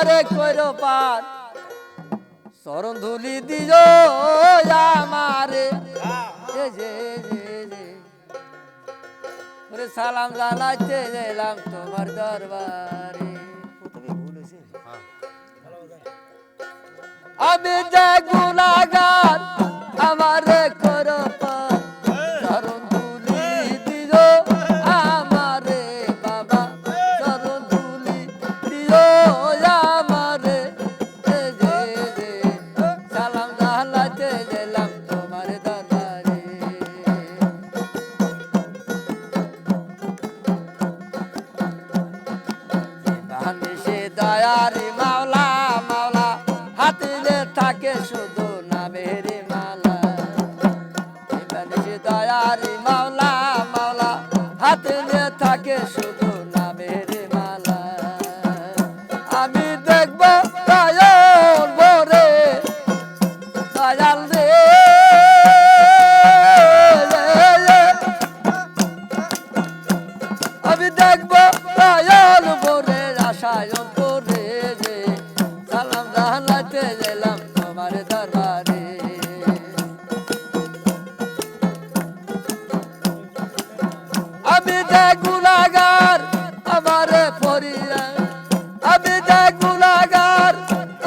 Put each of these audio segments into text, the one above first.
আমারে কইরো পার চরণ ধুলি দিও আমারে। যে যে। ওরে সালাম জানাইতে গেলাম তোমার দরবারে। আমি যে গুনাগার দয়ারি মাওলা মাওলা হাতিলে থাকে শুধু নামের মালা। দয়া রে মাওলা মাওলা হাতিলে থাকে শুধু গুনাগার আমারে ফরিয়া। আমি যে গুনাগার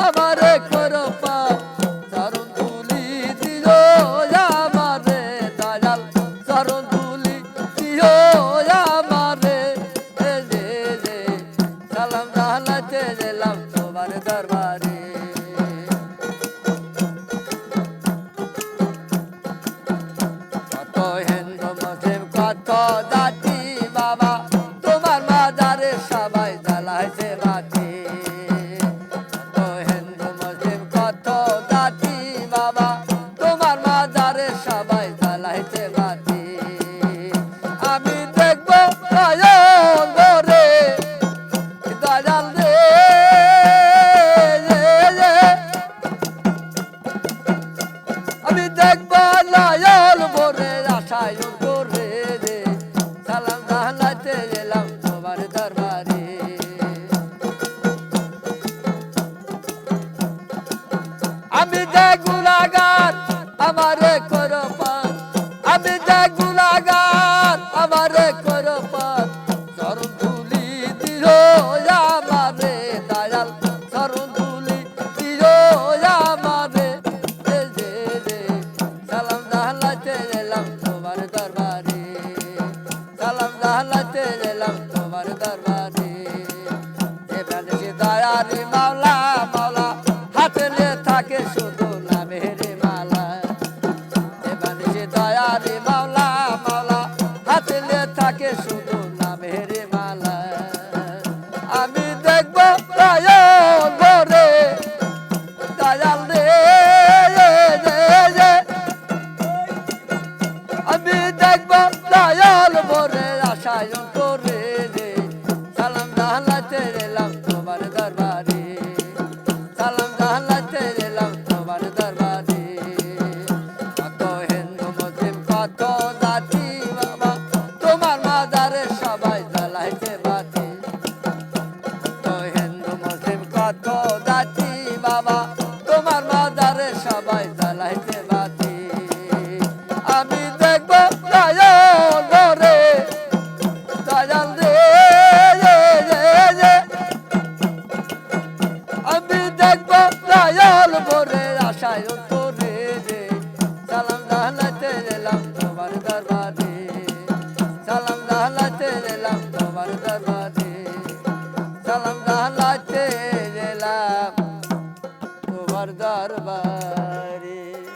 আমারে করো পাপ তুলি দিও আমারে দয়াল। চরণ তুলি দিও আমারে। সালাম জানাতে গেলাম তোমার দরবারে। যে গুনাগার আমারে করো পার। আমি যে গুনাগার আমারে করো পার। চরণ ধুলি দিও আমারে, দয়াল। চরণ ধুলি দিও আমারে। সালাম জানাতে গেলাম তোমার দরবারে। সালাম জানাতে গেলাম তোমার দরবারে। আমি দেখব দয়াল ভরে আশায় করে রে সালাম জানাতে এলাম তোমার দরবারে। সালাম জানাতে এলাম তোমার দরবারে। কত হিন্দু, মুসলিম, কত জাতি, বাবা। তোমার মাদারে সবাই জ্বালাইছে বাতি। কত হিন্দু, মুসলিম, কত জাতি, বাবা। আশায় করে রে। সালাম জানাতে এলাম তোমার দরবারে। সালাম জানাতে এলাম তোমার দরবারে। সালাম